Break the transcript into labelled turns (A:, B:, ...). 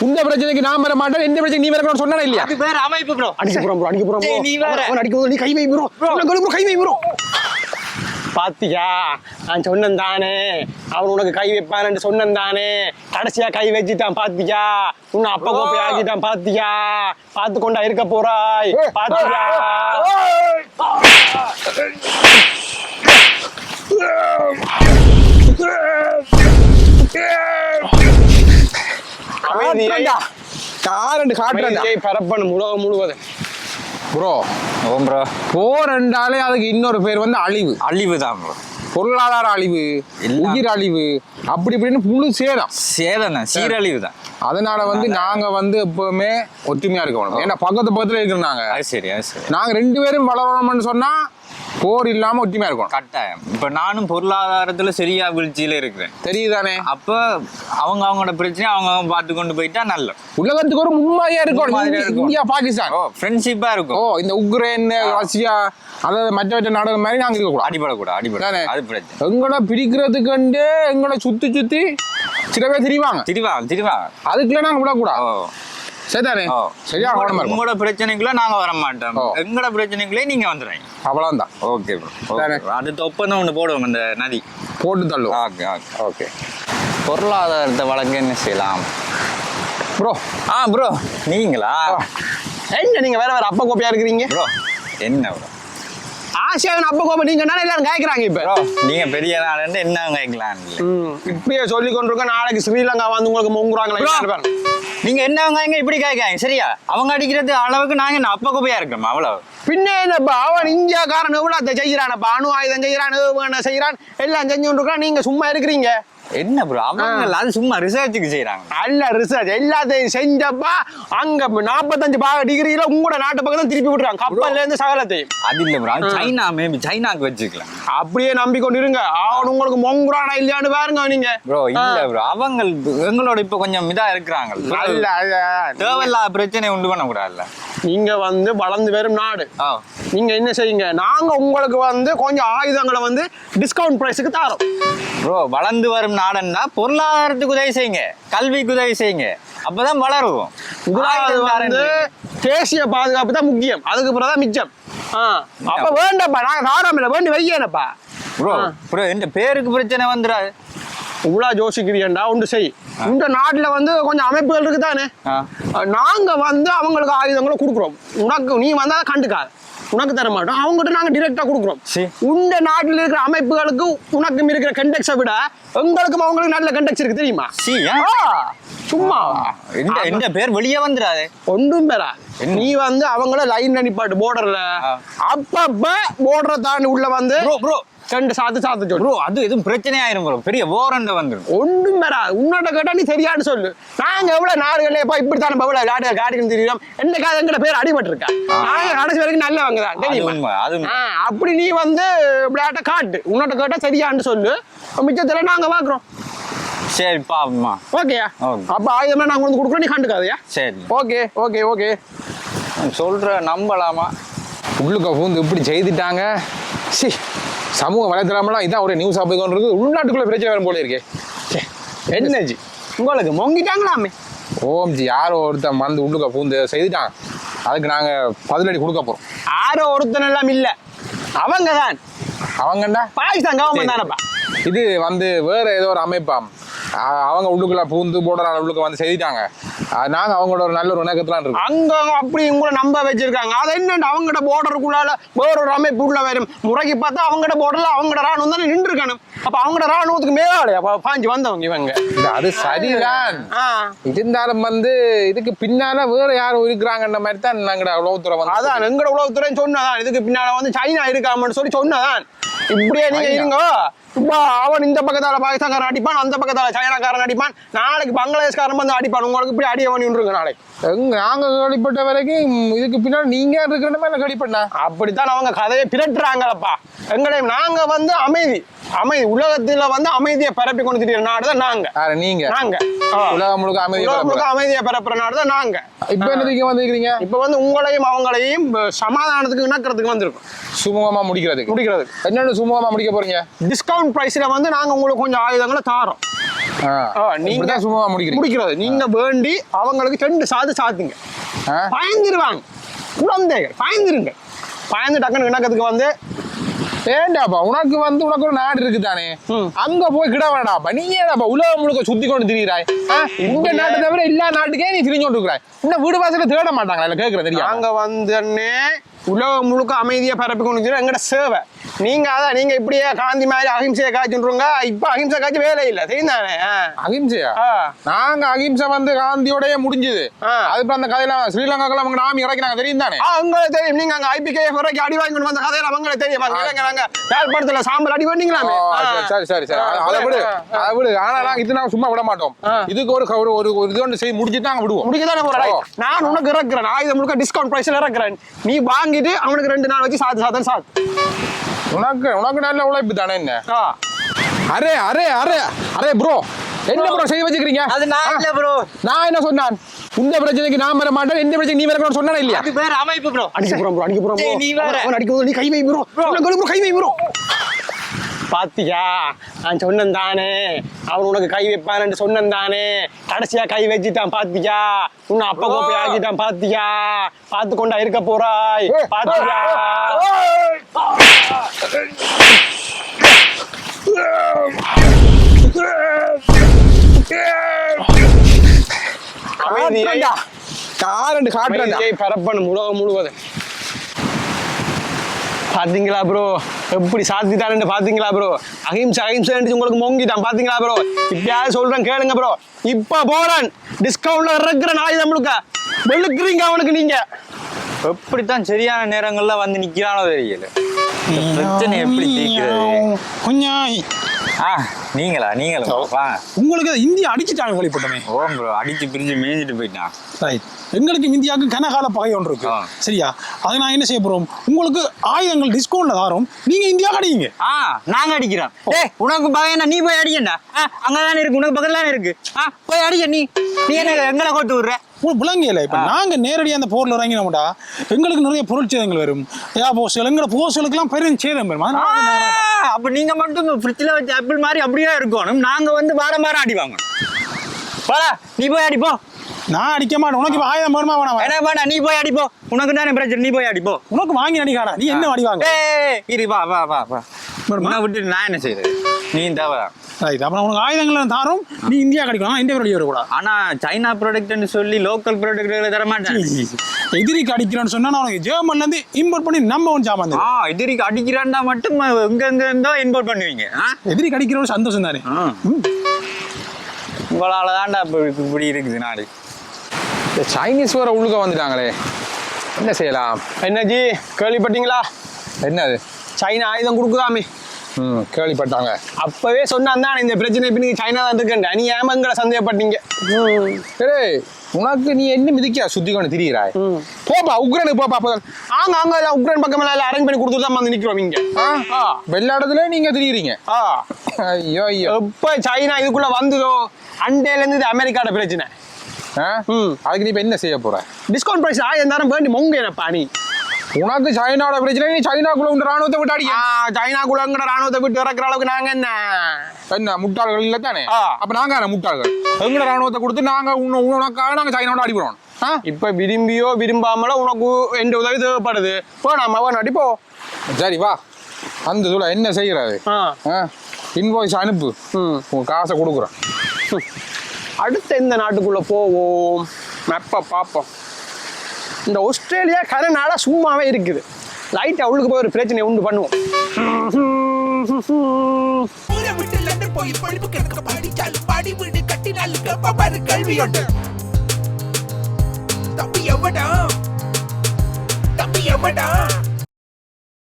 A: இந்த பிரச்சனைக்கு நான் வர மாட்டேன் இந்த பிரச்சனை நீ வரக்கூடாது சொன்னா இல்லையா?
B: அது வேற அமைப்பு ப்ரோ
A: அடிக்க போறோம் bro, அடிக்க போறோம்.
B: டேய், நீ வேற.
A: அவன் அடிக்க போது நீ கை வை ப்ரோ ப்ரோ கை வை ப்ரோ பாத்தியா? நான் சொன்னேன் தானே அவன் உனக்கு கை வைப்பான்னு சொன்னேன் தானே கடைசியா கை வச்சுட்டான் பாத்தியா? உன்னை அப்ப கோப்பை ஆக்கிட்டான் பாத்தியா? பார்த்து கொண்டா இருக்க போறாய் பாத்தியா? அமைதியை காரண்டு காட்டுறதை பரப்பணும் உலகம் முழுவதும். ப்ரோ
B: ஓம் ப்ரோ.
A: போர் என்றாலே அதுக்கு இன்னொரு பேர் வந்து அழிவு.
B: அழிவு தான் ப்ரோ.
A: பொருளாதார அழிவு. உயிர் அழிவு அப்படி இப்படின்னு முழு சேதம்.
B: சேதம் தான் சீரழிவு தான்.
A: அதனால வந்து நாங்க வந்து எப்பவுமே ஒற்றுமையா இருக்கணும். ஏன்னா பக்கத்து பக்கத்துல இருக்கிறோம் நாங்க.
B: சரி அது சரி.
A: நாங்க ரெண்டு பேரும் வளரணும்னு சொன்னா போர் இல்லாம ஒற்றுமையா இருக்கணும்.
B: கட்டாயம். இப்ப நானும் பொருளாதாரத்துல சரியா வீழ்ச்சியில இருக்கிறேன்.
A: தெரியுதானே?
B: அப்ப அவங்க அவங்களோட பிரச்சனையை அவங்க அவங்க பார்த்து கொண்டு போயிட்டா நல்ல
A: உலகத்துக்கு ஒரு முன்மாதிரியா இருக்கணும். இந்தியா பாகிஸ்தான்.
B: ஓ ஃப்ரெண்ட்ஷிப்பா
A: ஓ
B: இருக்கும்
A: இந்த உக்ரைன் ரஷ்யா அதாவது மற்ற மற்ற நாடுகள் மாதிரி நாங்க இருக்கக்கூடாது.
B: அடிபடக்கூடாது
A: தானே?
B: அடிபட அது பிரச்சனை.
A: எங்களை பிரிக்கிறதுக்கு எங்களை சுத்தி சுத்தி சில பேர் திரிவாங்க.
B: திரிவா திரிவா
A: அதுக்குள்ள நாங்க
B: ஓ.
A: விடக்கூடாது சரிதானே? சரியா கவனமா இருக்கும்
B: உங்களோட பிரச்சனைக்குள்ள நாங்க வர மாட்டோம். எங்களோட பிரச்சனைக்குள்ளே நீங்க வந்துடுறீங்க
A: அவ்வளவுதான்.
B: ஓகே ப்ரோ
A: தானே?
B: அடுத்த ஒப்பந்தம் ஒன்று போடுவோம் இந்த நதி.
A: போட்டு தள்ளுவோம்.
B: Okay okay.
A: ஓகே.
B: பொருளாதாரத்தை வழங்க என்ன செய்யலாம்?
A: ப்ரோ
B: ஆ ப்ரோ நீங்களா?
A: என்ன நீங்க வேற வேற அப்பா கோப்பையா இருக்கிறீங்க?
B: ப்ரோ என்ன ப்ரோ
A: ஆசியாவின் அப்பா கோப்பை நீங்க என்ன எல்லாரும் கேட்கறாங்க இப்ப.
B: நீங்க பெரிய நாடு என்ன கேட்கலாம்
A: இப்படியே சொல்லி கொண்டிருக்க நாளைக்கு ஸ்ரீலங்கா வந்து உங்களுக்கு முங்குறாங்களா
B: நீங்க என்ன வெங்காயங்க இப்படி காய்க்காங்க சரியா? அவங்க அடிக்கிறது அளவுக்கு நாங்க என்ன அப்ப குப்பையா இருக்கோம் அவ்வளவு?
A: பின்ன என்னப்பா அவன் இந்தியாக்காரன் எவ்வளவு செய்யறானப்பா அணு ஆயுதம் செய்யறான் செய்யறான் எல்லாம் செஞ்சு கொண்டிருக்கான் நீங்க சும்மா இருக்கிறீங்க.
B: என்ன ப்ரோ அவங்க அது சும்மா ரிசர்ச்சுக்கு செய்யறாங்க
A: நல்ல ரிசர்ச் எல்லாத்தையும் செஞ்சப்பா அங்க நாற்பத்தஞ்சு பாக டிகிரியில உங்களோட நாட்டு பக்கம் தான் திருப்பி விட்டுறாங்க. கப்பல்ல இருந்து சகலத்தையும்.
B: அது இல்ல ப்ரோ சைனா மேபி சைனாக்கு வச்சுக்கலாம்.
A: அப்படியே நம்பிக்கொண்டு இருங்க அவன் உங்களுக்கு மொங்குறானா இல்லையான்னு பாருங்க நீங்க.
B: ப்ரோ இல்ல ப்ரோ அவங்க எங்களோட இப்ப கொஞ்சம் இதா இருக்கிறாங்க. தேவையில்லாத பிரச்சனை உண்டு பண்ண கூடாதுல்ல
A: நீங்க வந்து வளர்ந்து வரும் நாடு.
B: ஆ
A: நீங்க என்ன செய்யுங்க? நாங்க உங்களுக்கு வந்து கொஞ்சம் ஆயுதங்களை வந்து டிஸ்கவுண்ட் பிரைஸுக்கு தரோம்.
B: ப்ரோ வளர்ந்து வரும் நாடுன்னா பொருளாதாரத்துக்கு உதவி செய்யுங்க. கல்விக்கு உதவி செய்யுங்க. அப்பதான் வளருவோம்.
A: முதலாவது வந்து தேசிய பாதுகாப்பு தான் முக்கியம். அதுக்கு பிறகு தான் மிச்சம். ஆ, அப்ப வேண்டாப்பா. நாங்க தாராம இல்ல. வேண்டி வையனப்பா
B: ப்ரோ ப்ரோ இந்த பேருக்கு பிரச்சனை வந்துடாது.
A: இவ்வளோ யோசிக்கிறியண்டா ஒன்று செய். இந்த நாட்டுல வந்து கொஞ்சம் அமைப்புகள் இருக்குதானே?
B: ஆ.
A: நாங்க வந்து அவங்களுக்கு ஆயுதங்களை கொடுக்குறோம். உனக்கு நீ வந்தா கண்டுக்காது. உனக்கு தர மாட்டோம். அவங்ககிட்ட நாங்க டிரெக்டா கொடுக்குறோம். இந்த நாட்டில் இருக்கிற அமைப்புகளுக்கு உனக்கும் இருக்கிற கண்டெக்ஸை விட எங்களுக்கும் அவங்களுக்கு நல்ல கண்டெக்ஸ் இருக்கு தெரியுமா? சும்மா.
B: இந்த பேர் வெளியே வந்துடாது
A: ஒன்றும் பெறா நீ வந்து அவங்கள லைன் நிப்பாட்டு போர்டர்ல. அப்பப்ப போர்டரை தாண்டி உள்ள வந்து
B: ப்ரோ ப்ரோ
A: ரெண்டு சாத்து சாத்து சொல்லு.
B: ப்ரோ அது எதுவும் பிரச்சனை ஆயிரும் ப்ரோ. பெரிய ஓரண்ட வந்துடும்
A: ஒன்றும் பெறா உன்னோட கேட்டா நீ சரியான்னு சொல்லு. நாங்க எவ்வளவு நாடுகளே இப்ப இப்படித்தானே எவ்வளவு நாடுகள் காட்டிகள் தெரியும் என்னைக்காவது எங்கட பேர் அடிபட்டு இருக்கா நாங்க கடைசி வரைக்கும் நல்லவங்க தான். தெரியுமா?
B: அது
A: அப்படி நீ வந்து விளையாட்ட காட்டு. உன்னோட கேட்டா சரியான்னு சொல்லு. மிச்சத்துல நாங்க பாக்குறோம்.
B: சரி பாப்போம்மா
A: ஓகேயா. அப்ப ஆயுதமே நாங்க வந்து கொடுக்குறோம். நீ கண்டுக்காதயா?
B: சரி.
A: ஓகே ஓகே ஓகே
B: சொல்ற நம்பலாமா?
A: உள்ளுக்க பூந்து இப்படி செய்துட்டாங்க. சி. சமூக வலைத்தளமெல்லாம் இதான் ஒரு நியூஸ் இருக்கு உள்நாட்டுக்குள்ள பிரச்சனை வரும் போல இருக்கே. என்னஜி உங்களுக்கு மொங்கிட்டாங்களாமே ஓம்ஜி யாரோ ஒருத்தன் வந்து உள்ளுக்க பூந்து செய்துட்டாங்க அதுக்கு நாங்க பதிலடி கொடுக்க போறோம். யாரோ ஒருத்தன் எல்லாம் இல்ல. அவங்க தான் அவங்கண்டா? பாகிஸ்தான் கவர்மெண்ட் தானப்பா. இது வந்து வேற ஏதோ ஒரு அமைப்பாம். அவங்க உள்ளுக்குள்ள பூந்து போடுற உள்ளுக்கு வந்து செய்துட்டாங்க. அஹ் நாங்க அவங்களோட ஒரு நல்ல ஒரு இணக்கத்துல இருக்கோம். அங்க அப்படி உங்களை நம்ப வச்சிருக்காங்க. அது என்னண்டு அவங்கட போர்டருக்குள்ளால வேற ஒரு அமைப்பு உள்ள வரும். முறைக்கு பார்த்தா அவங்கட போர்டர்ல அவங்கட ராணுவம் தானே நின்று இருக்கணும் அப்ப அவங்கட ராணுவத்துக்கு மேலே அப்ப பாஞ்சு வந்தவங்க இவங்க. அது சரிதான். இருந்தாலும் வந்து இதுக்கு பின்னால வேற யாரும் இருக்கிறாங்கன்ற மாதிரி தான் நாங்கட உளவுத்துறை வந்து அதான் எங்கட உளவுத்துறை சொன்னதான். இதுக்கு பின்னால வந்து சைனா இருக்காமன்னு சொல்லி சொன்னதான். இப்படியே நீங்க இருங்க. இப்போ அவன் இந்த பக்கத்தால பாகிஸ்தான்காரன் அடிப்பான் அந்த பக்கத்தால சைனாக்காரன் அடிப்பான். நாளைக்கு பங்களாதேஷ்காரன் வந்து அடிப்பான். உங்களுக்கு இப்படி அடி அவன் விட்டுருங்க நாளைக்கு எங்க நாங்க கேள்விப்பட்ட வரைக்கும் இதுக்கு பின்னாடி நீங்க இருக்கிற மாதிரி கேள்விப்பட்டா அப்படித்தான் அவங்க கதையை பிரட்டுறாங்களப்பா எங்களையும் நாங்க வந்து அமைதி. அமைதி. உலகத்துல வந்து அமைதியை பரப்பி கொண்டு நாடு தான் நாங்க. நீங்க. நாங்க உலகம் முழுக்க அமைதி உலகம் முழுக்க அமைதியை பரப்புற நாடு தான் நாங்க. இப்ப என்னதுக்கு வந்திருக்கீங்க இப்ப வந்து உங்களையும் அவங்களையும் சமாதானத்துக்கு இணக்கிறதுக்கு வந்திருக்கோம். சுமூகமா முடிக்கிறதுக்கு. முடிக்கிறதுக்கு. என்னென்ன சுமூகமா முடிக்க போறீங்க? டிஸ்கவுண்ட் பிரைஸ்ல வந்து நாங்க உங்களுக்கு கொஞ்சம் ஆயுதங்களை தாரோம். நீங்க
C: சும்மா முடிக்கிறீங்க.
A: முடிக்கிறது. நீங்க வேண்டி அவங்களுக்கு ரெண்டு சாது சாத்துங்க? பயந்துருவாங்க. குழந்தைகள் பயந்துருங்க. பயந்து டக்குன்னு இணக்கத்துக்கு வந்து
C: ஏண்டாப்பா உனக்கு வந்து உனக்கு ஒரு நாடு இருக்குதானே. அங்க போய் கிட வேண்டாப்பா நீ ஏடாப்பா உலகம் முழுக்க சுத்தி கொண்டு திரியிறாய்? ஆ? இந்த நாட்டை தவிர எல்லா நாட்டுக்கே நீ திரிஞ்சு கொண்டு இருக்கிறாய். இன்னும் வீடு வாசல தேட மாட்டாங்களா இல்ல கேக்குறேன் தெரியும்
A: நாங்க வந்தோடனே உலகம் முழுக்க அமைதியா பரப்பி கொண்டு வந்து எங்கட சேவை. நீங்க அதான் நீங்க இப்படியே காந்தி மாதிரி அகிம்சையை காய்ச்சுன்றவங்க இப்ப அகிம்சை காய்ச்சி வேலை இல்ல ஆ.
C: அகிம்சையா?
A: ஆ.
C: நாங்க அகிம்சை வந்து காந்தியோடய முடிஞ்சது. அதுக்கு அந்த கதையில ஸ்ரீலங்காக்குள்ள அவங்க நாமி இறக்கினாங்க தெரியும் தானே
A: உங்களுக்கு தெரியும். நீங்க அங்க ஐபிகே வரைக்கும் அடி வாங்கி கொண்டு வந்த கதையில அவங்களுக்கு தெரியும். பாருங்க இல்லைங்க, நாங்க யாழ்ப்பாணத்துல சாம்பல் அடி பண்ணீங்களாமே.
C: சரி சரி சரி அதை விடு. அதை விடு. ஆனா நாங்க இது நாங்க சும்மா விட மாட்டோம். இதுக்கு ஒரு ஒரு ஒரு இது ஒன்று செய்து முடிச்சுட்டு நாங்க விடுவோம்.
A: போற
C: ஓ.
A: நான் உனக்கு இறக்குறேன். ஆயுதம் முழுக்க டிஸ்கவுண்ட் பிரைஸ்ல இறக்குறேன். நீ வாங்கிட்டு அவனுக்கு ரெண்டு நாள் வச்சு சாத்து சாத்தன் சாத்து.
C: உனக்கு உனக்கு நல்ல உழைப்பு தானே என்ன. அரே அரே அரே அரே ப்ரோ என்ன ப்ரோ செய்ய வச்சுக்கிறீங்க?
B: அது நான்? இல்ல ப்ரோ
C: நான் என்ன சொன்னான்? இந்த பிரச்சனைக்கு நான் வர மாட்டேன் இந்த பிரச்சனைக்கு நீ வரக்கூடாது சொன்னா இல்லையா?
B: அது வேற அமைப்பு ப்ரோ
A: அடிக்க போறோம் bro, அடிக்க போறோம்
B: நீ வேற.
A: போது நீ கை வை கழு bro, கை வை bro. பாத்தியா? நான் சொன்னேன் தானே அவன் உனக்கு கை வைப்பான்னு சொன்னேன் தானே கடைசியா கை வச்சுட்டான் பாத்தியா? உன்னை அப்ப கோப்பை ஆக்கிட்டான் பாத்தியா? பார்த்து கொண்டா இருக்க போறாய் பாத்தியா.
C: காரண்டு காட்டுறேன்டா.
A: அமைதியை பரப்பணும் உலகம் முழுவதும். பாத்தீங்களா ப்ரோ எப்படி சாத்திட்டான்னு பாத்தீங்களா ப்ரோ அஹிம்சை அஹிம்சை உங்களுக்கு மொங்கிட்டான் பாத்தீங்களா ப்ரோ இப்பயாவது சொல்றேன் கேளுங்க ப்ரோ இப்ப போறேன். டிஸ்கவுண்ட்ல இறக்குற நாய் நம்மளுக்கு வெளுக்குறீங்க அவனுக்கு நீங்க.
B: எப்படித்தான் சரியான நேரங்கள்ல வந்து நிக்கிறானோ தெரியல. பிரச்சனை எப்படி தீர்க்கிறது?
D: குஞ்சாய்.
B: ஆ நீங்களா? நீங்களா
D: உங்களுக்கு இந்தியா அடிச்சுட்டாங்க கேள்விப்பட்டமே
B: ஓம் ப்ரோ அடிச்சு பிரிஞ்சு மேய்ஞ்சிட்டு போயிட்டான்.
D: ரைட் எங்களுக்கு இந்தியாவுக்கு கனகால பகை ஒன்று இருக்கு. சரியா? அதை நான் என்ன செய்ய போறோம்? உங்களுக்கு ஆயுதங்கள் டிஸ்கவுண்ட்ல தாரோம். நீங்க இந்தியா அடிங்க.
B: ஆ நாங்க அடிக்கிறோம். ஏய் உனக்கு பகையனா நீ போய் அடிக்கண்டா? ஆ அங்கதானே இருக்கு. உனக்கு பக்கத்துல தானே இருக்கு? ஆ போய் அடிக்க நீ. நீ என்ன எங்களை கொட்டு விடுற?
D: உங்களுக்கு விளங்கியல இப்ப நாங்க நேரடியா அந்த போர்ல இறங்கினோம்டா. எங்களுக்கு நிறைய பொருள் சேதங்கள் வரும் ஏ போஸ்கள் எங்களோட போஸ்களுக்கெல்லாம் பெரும் சேதம் வரும்
B: அப்ப நீங்க மட்டும் ஃப்ரிட்ஜில் வச்ச ஆப்பிள் மாதிரி அப்படியே இருக்கணும். நாங்க வந்து வாரம் வாரம் அடி வாங்கணும். போடா நீ போய் அடிப்போ
D: நான் அடிக்க மாட்டேன். உனக்கு ஆயுதம் வேணுமா வேணாம்?
B: என்ன வேணா நீ போய் அடிப்போ. உனக்கு தானே பிரச்சனை நீ போய் அடிப்போ.
D: உனக்கு வாங்கி அடிக்காடா நீ என்ன அடி வாங்க
B: இரு வா வா வா வா? உன்னை விட்டு நான் என்ன செய்யறது நீ தவறா
D: ரைட் அப்புறம் உனக்கு ஆயுதங்கள் தாரோம். நீ இந்தியா கிடைக்கும் இந்தியா வெளியே வரக்கூடாது
B: ஆனா சைனா ப்ராடக்ட்னு சொல்லி லோக்கல் ப்ராடக்ட் தர மாட்டேன்.
D: எதிரிக்கு அடிக்கிறேன்னு சொன்னா நான் உனக்கு ஜெர்மன்ல இருந்து இம்போர்ட் பண்ணி நம்ம ஒன்று சாமான்
B: ஆ எதிரிக்கு அடிக்கிறான்டா மட்டும் எங்க எங்க இருந்தோ இன்போர்ட் பண்ணுவீங்க. ஆ?
D: எதிரி கடிக்கிறவங்க சந்தோஷம் தானே.
B: உங்களால தான்டா இப்ப இப்படி இருக்குது நாடு.
C: இந்த சைனீஸ் வர உள்ளுக்க வந்துட்டாங்களே. என்ன செய்யலாம்?
A: என்னஜி கேள்விப்பட்டீங்களா?
C: என்னது?
A: சைனா ஆயுதம் கொடுக்குதாமே.
C: ம் கேள்விப்பட்டாங்க.
A: அப்பவே சொன்னான் தான் இந்த பிரச்சனை இப்ப நீங்க சைனா தான் இருக்கேன் நீ ஏமங்களை சந்தேகப்பட்டீங்க?
C: ஏய் உனக்கு நீ என்ன மிதிக்கா சுத்தி கொண்டு திரியிறாய். போப்பா உக்ரைனுக்கு போப்பா அப்போ
A: ஆங்க அங்க எல்லாம் உக்ரைன் பக்கம் எல்லாம் அரேஞ்ச் பண்ணி கொடுத்துட்டு தான் வந்து நிக்கிறோம் இங்க. ஆ.
C: வெள்ள இடத்துல நீங்க திரியிறீங்க.
A: ஆ.
C: ஐயோ ஐயோ.
A: எப்ப சைனா இதுக்குள்ள வந்ததோ? அண்டையில இருந்து இது அமெரிக்காட பிரச்சனை.
C: அதுக்கு நீ இப்ப என்ன செய்ய போற?
A: டிஸ்கவுண்ட் பிரைஸ் ஆயிரம் தரம் வேண்டி மொங்க என்னப்பா நீ
C: உனக்கு சைனாவோட பிரச்சனை நீ சைனாக்குள்ள உங்க ராணுவத்தை விட்டு அடிக்க.
A: ஆ, சைனாக்குள்ள எங்கட ராணுவத்தை விட்டு இறக்குற அளவுக்கு நாங்க என்ன?
C: என்ன முட்டாள்கள் இல்ல தானே. அப்ப நாங்க முட்டாள்கள்? எங்கட ராணுவத்தை கொடுத்து நாங்க உனக்காக நாங்க சைனாவோட அடிபடுவோம் ஆ?
A: இப்ப விரும்பியோ விரும்பாமலோ உனக்கு எந்த உதவி தேவைப்படுது. போ நம்ம அவன் அடிப்போ
C: சரி வா. அந்த இதுல என்ன செய்யறது?
A: ஆ.
C: இன்வாய்ஸ் அனுப்பு. உன் காசை கொடுக்குறேன்.
A: அடுத்த எந்த நாட்டுக்குள்ள போவோம்? மெப்ப பார்ப்போம். இந்த ஆஸ்திரேலியா கர சும்மாவே இருக்குது. லைட் அவளுக்கு போய் ஒரு பிரச்சனை உண்டு பண்ணுவோம்.
E: தம்பி எவடா தம்பி எவடா